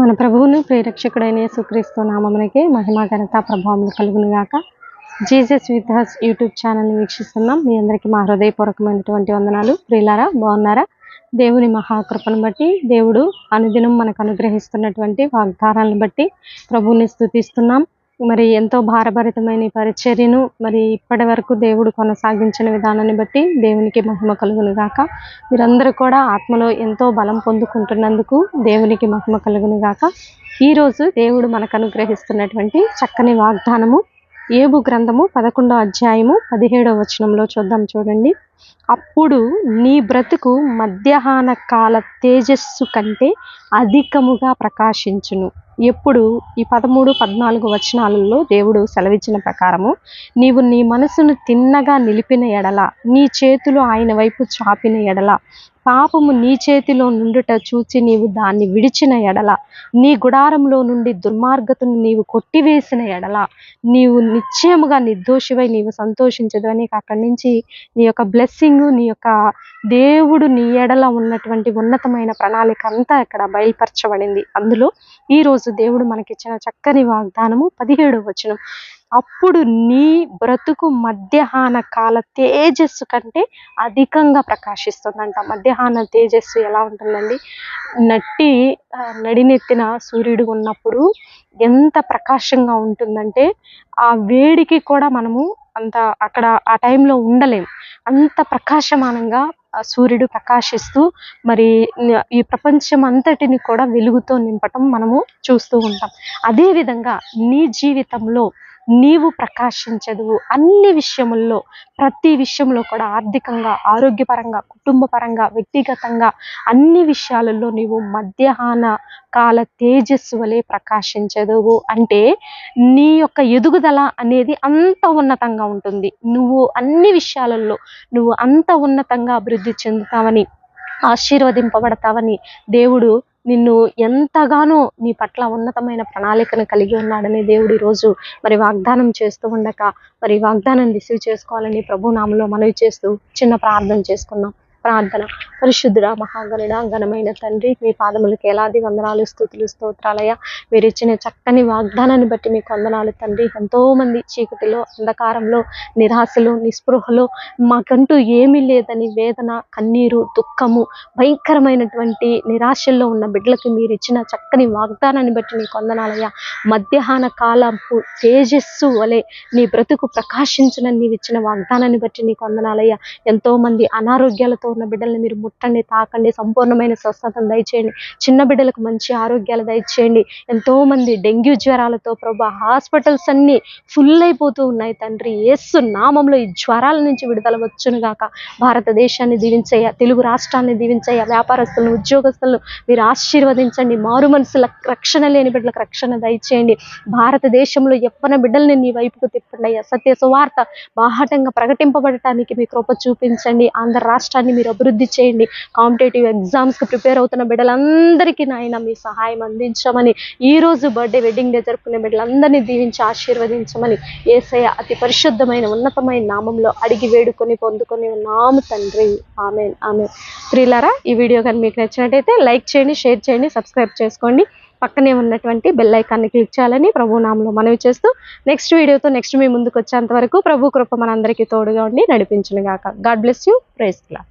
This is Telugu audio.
మన ప్రభువును ప్రేరక్షకుడైన యేసుక్రీస్తు నామమునకే మహిమ ఘనత ప్రభావం కలుగును గాక జీసస్ విత్ హస్ యూట్యూబ్ ఛానల్ని వీక్షిస్తున్నాం. మీ అందరికీ మా హృదయపూర్వకమైనటువంటి వందనాలు. ప్రియులారా బాగున్నారా? దేవుని మహాకృపను బట్టి దేవుడు అనుదినం మనకు అనుగ్రహిస్తున్నటువంటి వాగ్దానాలను బట్టి ప్రభువుని స్థుతిస్తున్నాం మరి ఎంతో భారభరితమైన పరిచర్యను మరి ఇప్పటి వరకు దేవుడు కొనసాగించిన విధానాన్ని బట్టి దేవునికి మహిమ కలుగును గాక మీరందరూ కూడా ఆత్మలో ఎంతో బలం పొందుకుంటున్నందుకు దేవునికి మహిమ కలుగును గాక ఈరోజు దేవుడు మనకు అనుగ్రహిస్తున్నటువంటి చక్కని వాగ్దానము ఏబు గ్రంథము పదకొండో అధ్యాయము పదిహేడో వచనంలో చూద్దాం చూడండి. అప్పుడు నీ బ్రతుకు మధ్యాహ్న కాల తేజస్సు కంటే అధికముగా ప్రకాశించును. ఎప్పుడు ఈ పదమూడు పద్నాలుగు వచనాలలో దేవుడు సెలవిచ్చిన ప్రకారము నీవు నీ మనసును తిన్నగా నిలిపిన ఎడల నీ చేతులు ఆయన వైపు చాపిన ఎడల పాపము నీ చేతిలో నుండుట చూచి నీవు దాన్ని విడిచిన ఎడల నీ గుడారంలో నుండి దుర్మార్గతను నీవు కొట్టివేసిన ఎడల నీవు నిశ్చయముగా నిర్దోషివై నీవు సంతోషించదు అని అక్కడి నుంచి నీ యొక్క బ్లెస్సింగ్ నీ యొక్క దేవుడు నీ ఎడల ఉన్నటువంటి ఉన్నతమైన ప్రణాళిక అంతా ఇక్కడ బయలుపరచబడింది. అందులో ఈ రోజు దేవుడు మనకిచ్చిన చక్కని వాగ్దానము పదిహేడు వచనం. అప్పుడు నీ బ్రతుకు మధ్యాహ్న కాల తేజస్సు కంటే అధికంగా ప్రకాశిస్తుందంట. మధ్యాహ్న తేజస్సు ఎలా ఉంటుందండి? నట్టి నడినెత్తిన సూర్యుడు ఉన్నప్పుడు ఎంత ప్రకాశంగా ఉంటుందంటే ఆ వేడికి కూడా మనము అంత అక్కడ ఆ టైంలో ఉండలేం. అంత ప్రకాశమానంగా సూర్యుడు ప్రకాశిస్తూ మరి ఈ ప్రపంచం అంతటిని కూడా వెలుగుతో నింపటం మనము చూస్తూ ఉంటాం. అదేవిధంగా నీ జీవితంలో నీవు ప్రకాశించదు. అన్ని విషయముల్లో ప్రతి విషయంలో కూడా ఆర్థికంగా ఆరోగ్యపరంగా కుటుంబపరంగా వ్యక్తిగతంగా అన్ని విషయాలలో నీవు మధ్యాహ్న కాల తేజస్సు వలె ప్రకాశించదువు. అంటే నీ యొక్క ఎదుగుదల అనేది అంత ఉన్నతంగా ఉంటుంది. నువ్వు అన్ని విషయాలలో నువ్వు అంత ఉన్నతంగా అభివృద్ధి చెందుతావని ఆశీర్వదింపబడతావని దేవుడు నిన్ను ఎంతగానో నీ పట్ల ఉన్నతమైన ప్రణాళికను కలిగి ఉన్నాడని దేవుడు ఈరోజు మరి వాగ్దానం చేస్తూ ఉండక మరి వాగ్దానం రిసీవ్ చేసుకోవాలని ప్రభు నామంలో మనవి చేస్తూ చిన్న ప్రార్థన చేసుకున్నాం ప్రార్థన. పరిశుద్ధుడ మహాగణుడ ఘనమైన తండ్రి మీ పాదములకు ఎలాది వందనాలు స్థుతులు స్తోత్రాలయ మీరు ఇచ్చిన చక్కని వాగ్దానాన్ని బట్టి మీకు వందనాలు తండ్రి. ఎంతో మంది చీకటిలో అంధకారంలో నిరాశలో నిస్పృహలో మాకంటూ ఏమీ లేదని వేదన కన్నీరు దుఃఖము భయంకరమైనటువంటి నిరాశల్లో ఉన్న బిడ్డలకి మీరు ఇచ్చిన చక్కని వాగ్దానాన్ని బట్టి మీకు వందనాలయ్యా. మధ్యాహ్న కాలపు తేజస్సు వలె నీ బ్రతుకు ప్రకాశించిన నీవు ఇచ్చిన వాగ్దానాన్ని బట్టి నీకు వందనాలయ్యా. ఎంతో మంది అనారోగ్యాలతో ఉన్న బిడ్డల్ని మీరు ముట్టండి తాకండి సంపూర్ణమైన స్వస్థతను దయచేయండి. చిన్న బిడ్డలకు మంచి ఆరోగ్యాలు దయచేయండి. ఎంతో మంది డెంగ్యూ జ్వరాలతో ప్రభా హాస్పిటల్స్ అన్ని ఫుల్ అయిపోతూ ఉన్నాయి తండ్రి. యేసు నామంలో ఈ జ్వరాల నుంచి విడుదల వచ్చును గాక. భారతదేశాన్ని దీవించయ్యా తెలుగు రాష్ట్రాన్ని దీవించయ్యా వ్యాపారస్తులను ఉద్యోగస్తులను మీరు ఆశీర్వదించండి. మారు మనసుల రక్షణ లేని బిడ్డలకు రక్షణ దయచేయండి. భారతదేశంలో ఎవ్వన బిడ్డల్ని నీ వైపుకు తిప్పండి అయ్యా. సత్య సువార్త బాహటంగా ప్రకటింపబడటానికి మీ కృప చూపించండి. ఆంధ్ర రాష్ట్రాన్ని మీరు అభివృద్ధి చేయండి. కాంపిటేటివ్ ఎగ్జామ్స్కి ప్రిపేర్ అవుతున్న బిడ్డలందరికీ నాయన మీ సహాయం అందించమని ఈ రోజు బర్త్డే వెడ్డింగ్ డే జరుపుకునే బిడ్డలందరినీ దీవించి ఆశీర్వదించమని ఏసయ్య అతి పరిశుద్ధమైన ఉన్నతమైన నామంలో అడిగి వేడుకొని పొందుకొని ఉన్నాము తండ్రి. ఆమె ఆమె ప్రియులారా ఈ వీడియో కానీ మీకు నచ్చినట్టయితే లైక్ చేయండి షేర్ చేయండి సబ్స్క్రైబ్ చేసుకోండి. పక్కనే ఉన్నటువంటి బెల్ ఐకాన్ని క్లిక్ చేయాలని ప్రభు నామంలో మనవి చేస్తూ నెక్స్ట్ వీడియోతో నెక్స్ట్ మీ ముందుకు వచ్చేంత వరకు ప్రభు కృప మనందరికీ తోడుగా ఉండి నడిపించును గాక గాడ్ బ్లెస్ యూ ప్రైజ్ క్లా